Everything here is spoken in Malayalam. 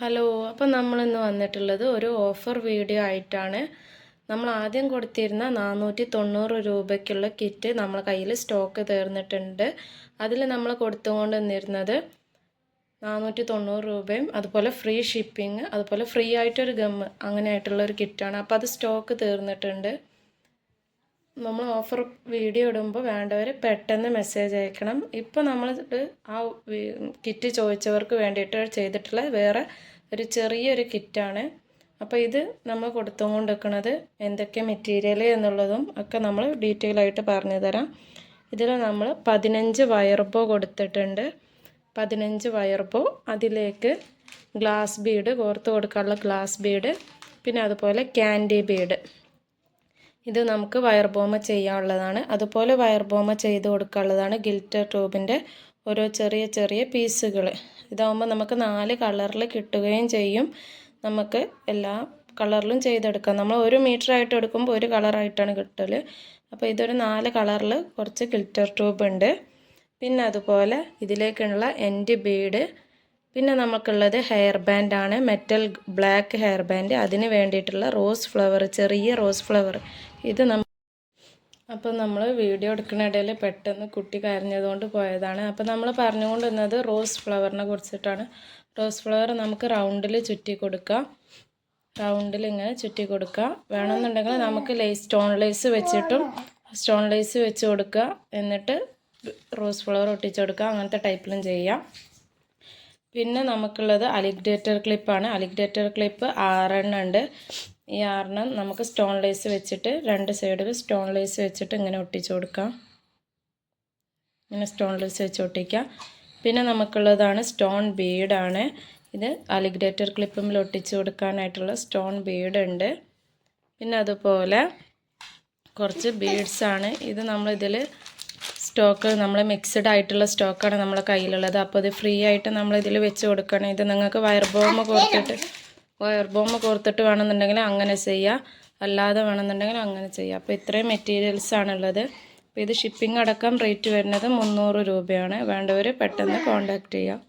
ഹലോ അപ്പം നമ്മളിന്ന് വന്നിട്ടുള്ളത് ഒരു ഓഫർ വീഡിയോ ആയിട്ടാണ്. നമ്മൾ ആദ്യം കൊടുത്തിരുന്ന നാനൂറ്റി തൊണ്ണൂറ് രൂപയ്ക്കുള്ള കിറ്റ് നമ്മളെ കയ്യിൽ സ്റ്റോക്ക് തീർന്നിട്ടുണ്ട്. അതിൽ നമ്മൾ കൊടുത്തുകൊണ്ട് നിന്നിരുന്നത് നാനൂറ്റി തൊണ്ണൂറ് രൂപയും അതുപോലെ ഫ്രീ ഷിപ്പിംഗ് അതുപോലെ ഫ്രീ ആയിട്ടൊരു ഗമ്മ് അങ്ങനെ ആയിട്ടുള്ള ഒരു കിറ്റാണ്. അപ്പോൾ അത് സ്റ്റോക്ക് തീർന്നിട്ടുണ്ട്. നമ്മൾ ഓഫർ വീഡിയോ ഇടുമ്പോൾ വേണ്ടവർ പെട്ടെന്ന് മെസ്സേജ് അയക്കണം. ഇപ്പോൾ നമ്മൾ ആ കിറ്റ് ചോദിച്ചവർക്ക് വേണ്ടിയിട്ട് ചെയ്തിട്ടുള്ള വേറെ ഒരു ചെറിയൊരു കിറ്റാണ്. അപ്പോൾ ഇത് നമ്മൾ കൊടുത്തുകൊണ്ട് എന്തൊക്കെ മെറ്റീരിയൽ എന്നുള്ളതും ഒക്കെ നമ്മൾ ഡീറ്റെയിൽ ആയിട്ട് പറഞ്ഞു തരാം. ഇതിൽ നമ്മൾ പതിനഞ്ച് വയർബോ കൊടുത്തിട്ടുണ്ട്. പതിനഞ്ച് വയർബോ അതിലേക്ക് ഗ്ലാസ് ബീഡ് കോർത്ത് കൊടുക്കാനുള്ള ഗ്ലാസ് ബീഡ് പിന്നെ അതുപോലെ ക്യാൻഡി ബീഡ് ഇത് നമുക്ക് വയർ ബോമ ചെയ്യാനുള്ളതാണ്. അതുപോലെ വയർ ബോമ ചെയ്ത് കൊടുക്കാനുള്ളതാണ് ഗിൽറ്റർ ട്യൂബിന്റെ ഓരോ ചെറിയ ചെറിയ പീസുകൾ ഇതാകുമ്പോൾ നമുക്ക് നാല് കളറിൽ കിട്ടുകയും ചെയ്യും. നമുക്ക് എല്ലാ കളറിലും ചെയ്തെടുക്കാം. നമ്മൾ ഒരു മീറ്റർ ആയിട്ട് എടുക്കുമ്പോൾ ഒരു കളറായിട്ടാണ് കിട്ടൽ അപ്പോൾ ഇതൊരു നാല് കളറിൽ കുറച്ച് ഗിൽറ്റർ ട്യൂബ് ഉണ്ട്. പിന്നെ അതുപോലെ ഇതിലേക്കുള്ള എൻഡ് ബീഡ് പിന്നെ നമുക്കുള്ളത് ഹെയർ ബാൻഡ് ആണ്. മെറ്റൽ ബ്ലാക്ക് ഹെയർ ബാൻഡ് അതിന് വേണ്ടിയിട്ടുള്ള റോസ് ഫ്ലവർ ചെറിയ റോസ് ഫ്ലവർ ഇത് നമ്മൾ അപ്പോൾ നമ്മൾ വീഡിയോ എടുക്കുന്ന ഇടയിൽ പെട്ടെന്ന് കുട്ടി കരഞ്ഞതുകൊണ്ട് പോയതാണ്. അപ്പോൾ നമ്മൾ പറഞ്ഞുകൊണ്ട് വന്നത് റോസ് ഫ്ലവറിനെ കുറിച്ചിട്ടാണ്. റോസ് ഫ്ലവർ നമുക്ക് റൗണ്ടിൽ ചുറ്റി കൊടുക്കാം. റൗണ്ടിൽ ഇങ്ങനെ ചുറ്റി കൊടുക്കാം. വേണമെന്നുണ്ടെങ്കിൽ നമുക്ക് ലേസ് സ്റ്റോൺ ലേസ് വെച്ചിട്ടും സ്റ്റോൺ ലേസ് വെച്ച് കൊടുക്കുക. എന്നിട്ട് റോസ് ഫ്ലവർ ഒട്ടിച്ചു കൊടുക്കുക. അങ്ങനത്തെ ടൈപ്പിലും ചെയ്യാം. പിന്നെ നമുക്കുള്ളത് അലിഗ്ഡേറ്റർ ക്ലിപ്പാണ്. അലിഗ്ഡേറ്റർ ക്ലിപ്പ് ആറെണ്ണം ഉണ്ട്. ഈ ആറെണ്ണം നമുക്ക് സ്റ്റോൺ ലേസ് വെച്ചിട്ട് രണ്ട് സൈഡിൽ സ്റ്റോൺ ലേസ് വെച്ചിട്ട് ഇങ്ങനെ ഒട്ടിച്ചു കൊടുക്കാം. ഇങ്ങനെ സ്റ്റോൺ ലേസ് വെച്ച് ഒട്ടിക്കാം. പിന്നെ നമുക്കുള്ളതാണ് സ്റ്റോൺ ബീഡാണ്. ഇത് അലിഗ്രേറ്റർ ക്ലിപ്പിൽ ഒട്ടിച്ചു കൊടുക്കാനായിട്ടുള്ള സ്റ്റോൺ ബീഡ് ഉണ്ട് പിന്നെ അതുപോലെ കുറച്ച് ബീഡ്സാണ്. ഇത് നമ്മളിതിൽ സ്റ്റോക്ക് നമ്മൾ മിക്സ്ഡ് ആയിട്ടുള്ള സ്റ്റോക്കാണ് നമ്മളെ കയ്യിലുള്ളത്. അപ്പോൾ ഇത് ഫ്രീ ആയിട്ട് നമ്മൾ ഇതിൽ വെച്ച് കൊടുക്കണം ഇത് നിങ്ങൾക്ക് വയർ ബോംബ് കോർത്തിട്ട് വയർ ബോംബ് കോർത്തിട്ട് വേണമെന്നുണ്ടെങ്കിൽ അങ്ങനെ ചെയ്യാം. അല്ലാതെ വേണമെന്നുണ്ടെങ്കിൽ അങ്ങനെ ചെയ്യാം. അപ്പോൾ ഇത്രയും മെറ്റീരിയൽസ് ആണുള്ളത്. അപ്പോൾ ഇത് ഷിപ്പിംഗ് അടക്കം റേറ്റ് വരുന്നത് മുന്നൂറ് രൂപയാണ്. വേണ്ടവർ പെട്ടെന്ന് കോൺടാക്റ്റ് ചെയ്യാം.